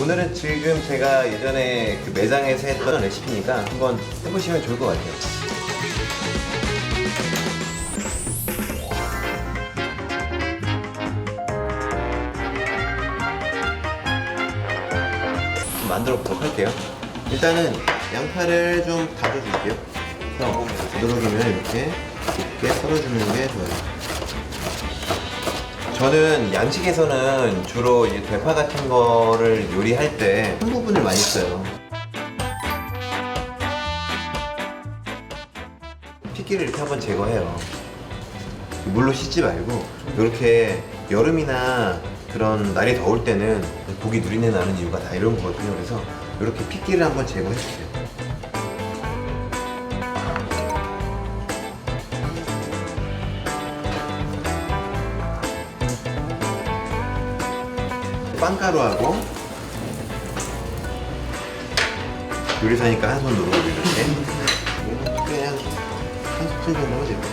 오늘은 지금 제가 예전에 그 매장에서 했던 레시피니까 한번 해보시면 좋을 것 같아요. 좀 만들어 보도록 할게요. 일단은 양파를 좀 다져줄게요. 그래서 되도록이면 이렇게 곱게 썰어주는 게 좋아요. 저는 양식에서는 주로 이 대파 같은 거를 요리할 때 한 부분을 많이 써요. 핏기를 이렇게 한번 제거해요. 물로 씻지 말고 이렇게 여름이나 그런 날이 더울 때는 고기 누린내 나는 이유가 다 이런 거거든요. 그래서 이렇게 핏기를 한번 제거해 주세요. 빵가루하고 요리사니까 한 손으로 이렇게 그냥 한 스푼 정도면 됩니다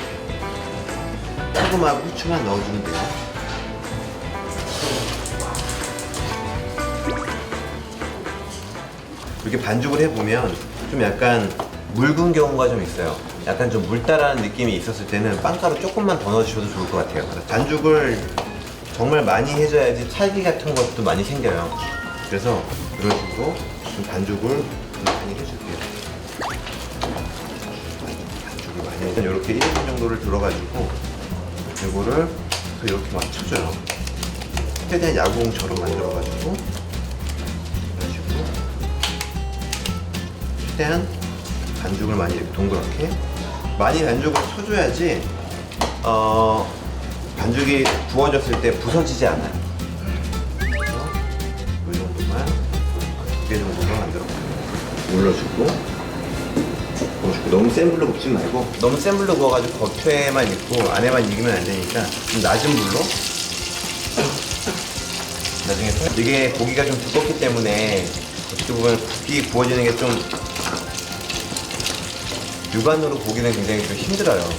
소금하고 후추만 넣어주면 돼요. 이렇게 반죽을 해보면 좀 약간 묽은 경우가 좀 있어요. 약간 좀 물따라는 느낌이 있었을 때는 빵가루 조금만 더 넣어주셔도 좋을 것 같아요. 반죽을 정말 많이 해줘야지 찰기 같은 것도 많이 생겨요. 그래서 이런 식으로 좀 반죽을 좀 많이 해줄게요. 반죽을 많이 해서 이렇게 1분 정도를 들어가지고 이거를 이렇게 막 쳐줘요. 최대한 야구공처럼 만들어가지고 이런 식으로 최대한 반죽을 많이 이렇게 동그랗게 많이 반죽을 쳐줘야지 어, 반죽이 구워졌을 때 부서지지 않아요. 그래서 이 정도만 두 개 정도만 만들어볼게요. 올려주고 구워주고 너무 센 불로 굽지 말고 너무 센 불로 구워가지고 겉에만 익고 안에만 익으면 안 되니까 좀 낮은 불로 나중에 통- 이게 고기가 좀 두껍기 때문에 어떻게 보면 굽기 구워지는 게 좀 육안으로 보기는 굉장히 좀 힘들어요.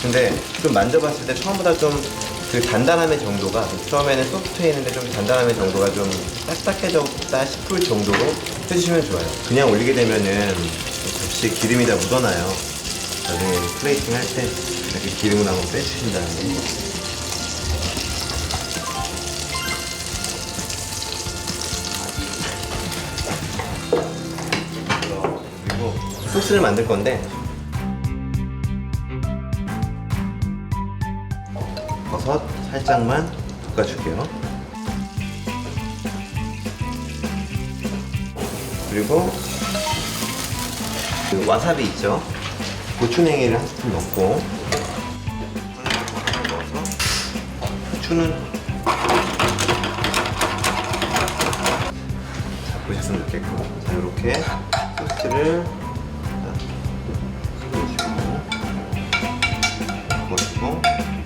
근데 좀 만져봤을 때 처음보다 좀 그 단단함의 정도가 처음에는 소프트했는데 좀 단단함의 정도가 좀 딱딱해졌다 싶을 정도로 해주시면 좋아요. 그냥 올리게 되면은 접시에 기름이 다 묻어나요. 나중에 플레이팅 할 때 이렇게 기름을 한번 빼주신 다음에 소스를 만들 건데 버섯 살짝만 볶아줄게요. 그리고 그 와사비 있죠? 고추냉이를 한 스푼 넣고 넣어서 후추는 자, 보셨으면 좋겠고 자, 이렇게 소스를 넣어주고 부어주고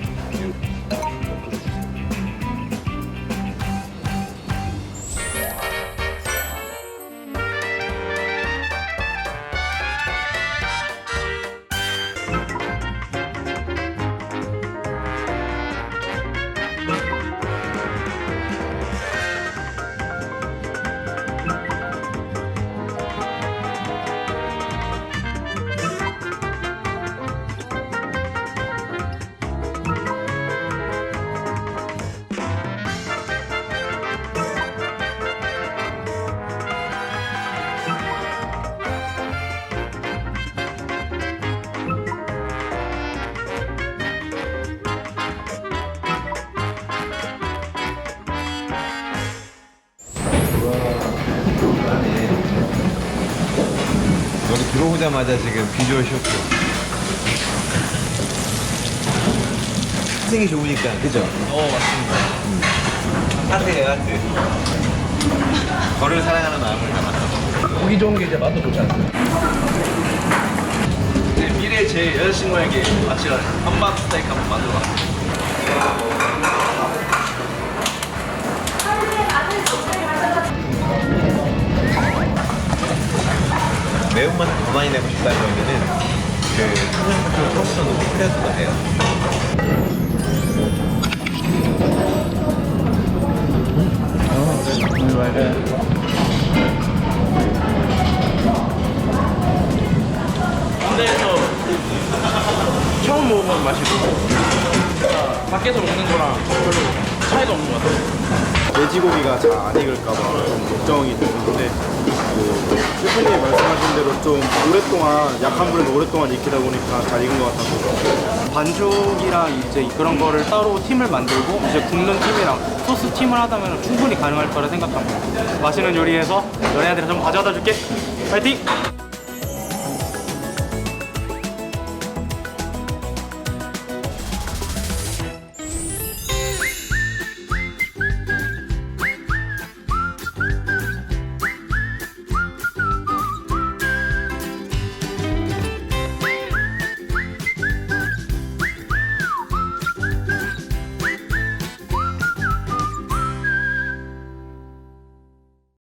들어오자마자 지금 비주얼 쇼크. 생이 좋으니까, 그죠? 어 맞습니다. 하트예요, 하트. 저를 사랑하는 마음을 담아서. 고기 좋은 게 이제 맛도 좋지 않습니까? 이제 미래 제 여자친구에게 마치라 한박 스테이크 한번 만들어 봤습니 더 많이 내고 싶다 그러면은 그 청량사탕 프로모션 높이 크려줘도 돼요. 군대에서 처음 먹어본 맛이고 밖에서 먹는 거랑 별로 차이가 없는 것 같아요. 돼지고기가 잘 안 익을까봐 좀 걱정이 되는데 그 셰프님 말씀하신 대로 좀 오랫동안 약한 불에 오랫동안 익히다 보니까 잘 익은 것 같아서 반죽이랑 이제 그런 거를 따로 팀을 만들고 이제 굽는 팀이랑 소스 팀을 하다면 충분히 가능할 거라 생각합니다. 맛있는 요리해서 연예인들한테 좀 가져다 줄게. 파이팅!